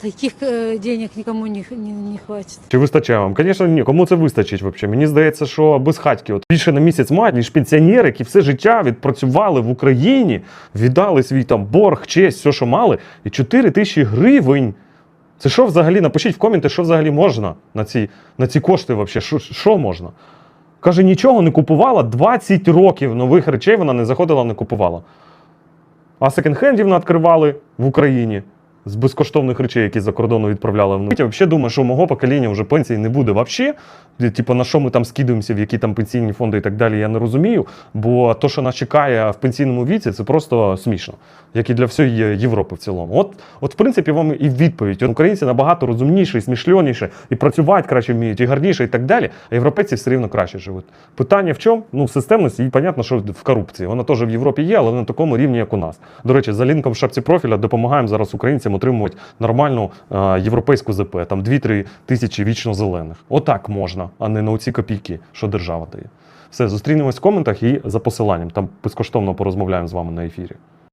Таких э, денег никому не, не, не хватит. Чи вистачає вам? Звісно, ні. Кому це вистачить взагалі? Мені здається, що без хатьки от більше на місяць мають, ніж пенсіонери, які все життя відпрацювали в Україні, віддали свій там борг, честь, все, що мали, і 4 тисячі гривень. Це що взагалі? Напишіть в коменти, що взагалі можна на ці, на ці кошти взагалі. Що, що можна? Каже, нічого не купувала 20 років нових речей вона не заходила, не купувала. А секонд-хендів відкривали в Україні з безкоштовних речей, які за кордону відправляли. Я взагалі думаю, що у мого покоління вже пенсії не буде взагалі. Типу, на що ми там скидуємося, в які там пенсійні фонди і так далі, я не розумію. Бо то, що нас чекає в пенсійному віці, це просто смішно, як і для всієї Європи в цілому. От, от в принципі, вам і відповідь. Українці набагато розумніші, смішльоніші, і працювати краще вміють, і гарніше, і так далі. А європейці все рівно краще живуть. Питання в чому? Ну, в системності, і понятно, що в корупції. Вона теж в Європі є, але на такому рівні, як у нас. До речі, за лінком в шапці профіля допомагаємо зараз українцям отримувати нормальну е, європейську ЗП, там 2-3 тисячі вічно зелених. Отак можна, а не на оці копійки, що держава дає. Все, зустрінемось в коментах і за посиланням. Там безкоштовно порозмовляємо з вами на ефірі.